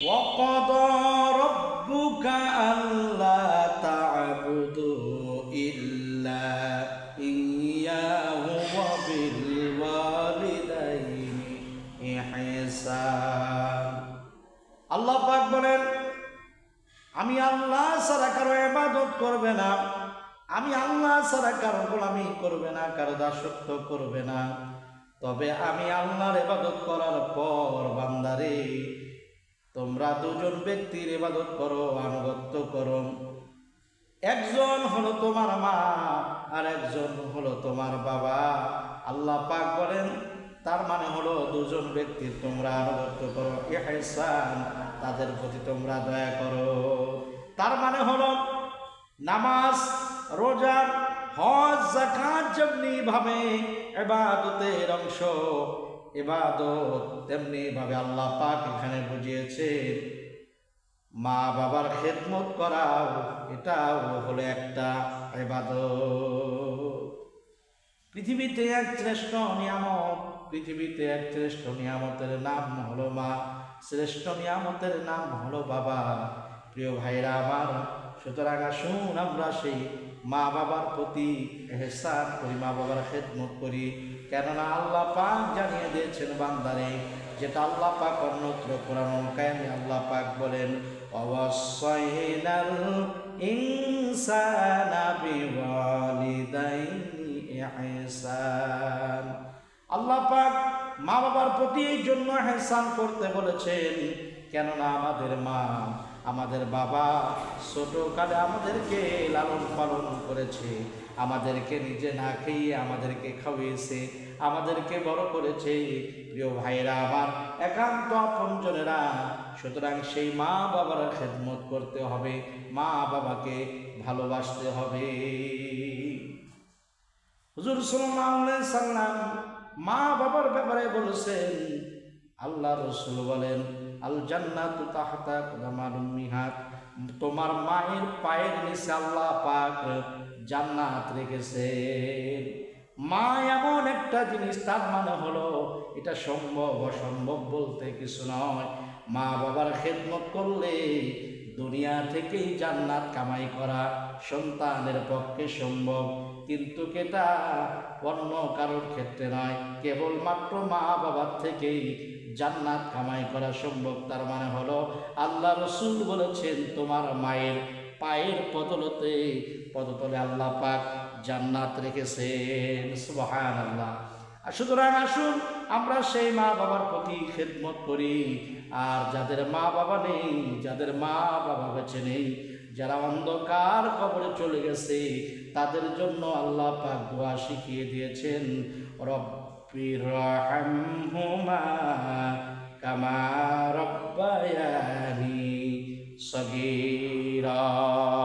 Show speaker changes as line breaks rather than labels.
وقضى ربك ألا تعبدوا إلا إياه وبالوالدين إحسان আল্লাহ পাক বলেন আমি আল্লাহ ছাড়া কারো ইবাদত করবে না আমি আল্লাহ ছাড়া কারো গোলামি করবে না কারো দাসত্ব করবে না তবে আমি আল্লাহর ইবাদত করার পর বান্দারে তোমরা দুজন ব্যক্তির ইবাদত করো, আনুগত্য করো। একজন হলো তোমার মা, আর একজন হলো তোমার বাবা। আল্লাহ পাক বলেন, তার মানে হলো দুজন ব্যক্তির তোমরা আনুগত্য করো, ইহসান, তাদের প্রতি তোমরা দয়া করো। তার মানে হলো নামাজ, রোজা, হজ জাকাত যেমনি ভাবে এবাদতের অংশ এবাদত তেমনি ভাবে আল্লাহ পাক এখানে বুঝিয়েছেন মা বাবার খেদমত করাও, এটাও হলো একটা এবাদত পৃথিবীতে এক শ্রেষ্ঠ নিয়ামত, পৃথিবীতে এক শ্রেষ্ঠ নিয়ামতের নাম হলো মা, শ্রেষ্ঠ নিয়ামতের নাম হলো বাবা। প্রিয় ভাইরা আমার, সুতরাং আসুন আমরা সেই মা বাবার প্রতি এহসান করি, মা বাবার খেদমত করি। কেননা আল্লাহ পাক জানিয়ে দিয়েছেন বান্দারে, যেটা আল্লাহ পাক অন্যত্র কোরআন কায়েমে আল্লাহ পাক বলেন অবশ্যইনাল ইনসানা বিওয়ালিদাইনি ইহসান। আল্লাহ পাক মা বাবার প্রতি এই জন্য হেসান করতে বলেছেন, কেননা আমাদের মা, আমাদের বাবা ছোটকালে আমাদেরকে লালন পালন করেছে আমাদেরকে নিজে না খেয়ে আমাদেরকে খাওয়িয়েছে, আমাদেরকে বড় করেছে। প্রিয় ভাইরা আমার, একান্ত আপনজনেরা সুতরাং সেই মা বাবার খেদমত করতে হবে, মা বাবাকে ভালোবাসতে হবে। হুজুর সাল্লাম মা বাবার ব্যাপারে বলেছেন, আল্লাহ রসুল বলেন আল জান্নাত তাহতা তোমার মায়ের পায়ের নিচে আল্লাহ পাক জান্নাত রেখেছে। মা, এমন একটা জিনিস, তার মানে হলো, এটা সম্ভব, অসম্ভব বলতে কিছু নয়। মা বাবার খেদমত করলে দুনিয়া থেকেই জান্নাত কামাই করা সন্তানের পক্ষে সম্ভব। কিন্তু এটা অন্য কারোর ক্ষেত্রে নয়। কেবলমাত্র মা বাবার থেকেই জান্নাত কামাই করা সম্ভব। তার মানে হলো, আল্লাহ রসুল বলেছেন, তোমার মায়ের পায়ের পদলতে পদতলে আল্লাহ পাক জান্নাত রেখেছেন সুবহান আল্লাহ আর সুতরাং আসুন, আমরা সেই মা বাবার প্রতি খেদমত করি। আর যাদের মা বাবা নেই, যাদের মা বাবা বেঁচে নেই, যারা অন্ধকার কবরে চলে গেছে, তাদের জন্য আল্লাহ পাক দোয়া শিখিয়ে দিয়েছেন রব্বির কামা